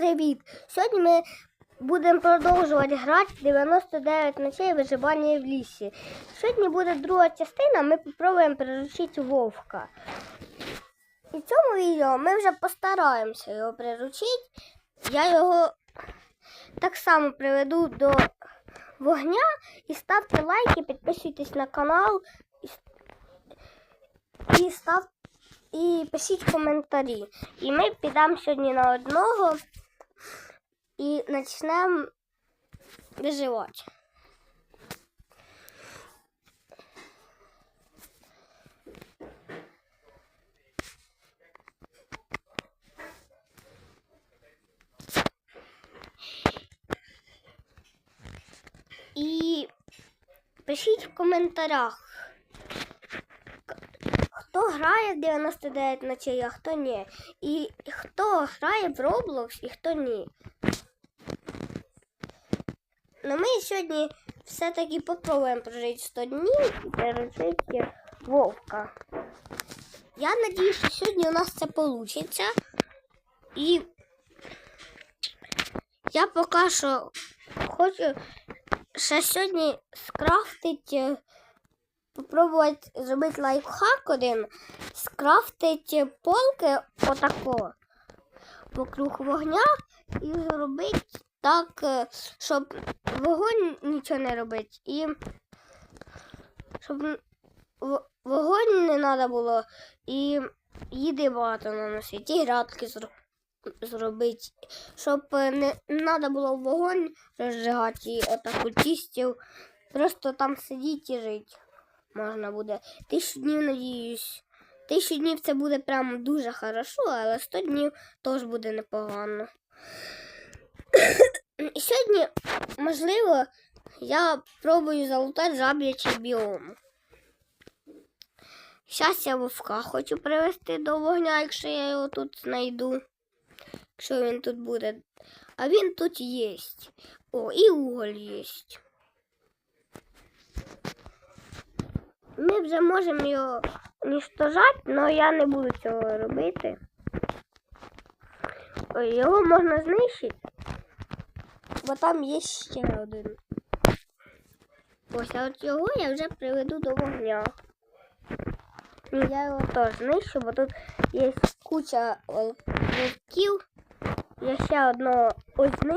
Привіт! Сьогодні ми будемо продовжувати грати 99 ночей виживання в лісі. Сьогодні буде друга частина, ми спробуємо приручити вовка. І в цьому відео ми вже постараємося його приручити. Я його так само приведу до вогня. І ставте лайки, підписуйтесь на канал і, с- став і пишіть коментарі. І ми підемо сьогодні на одного і почнемо виживати. І пишіть в коментарях, хто грає в 99 ночей, а хто ні. І хто грає в Roblox і хто ні. Ну ми сьогодні все-таки попробуємо прожити 100 днів і пережити вовка. Я надію, що сьогодні у нас це вийде. І я поки що хочу ще сьогодні скрафтити попробувати зробити лайфхак один, скрафтити полки отако вокруг вогня і зробити так, е, щоб вогонь нічого не робить. І щоб вогонь не треба було і їди багато наносити, і градки зро- зробити, щоб е, не треба було вогонь розжигати і отаку чистів. Просто там сидіти і жити можна буде. Тисячу днів, надіюсь. Тисячу днів це буде прям дуже хорошо, але 100 днів теж буде непогано. Сьогодні, можливо, я пробую залутати жаблячий біом. Зараз я вовка хочу привезти до вогня, якщо я його тут знайду. Якщо він тут буде. А він тут є. О, і уголь є. Ми вже можемо його уніштожати, але я не буду цього робити. Його можна знищити, бо там є ще один. Ось, а от його я вже приведу до вогня. І я його теж знищу, бо тут є куча вовків. Я ще одного ось.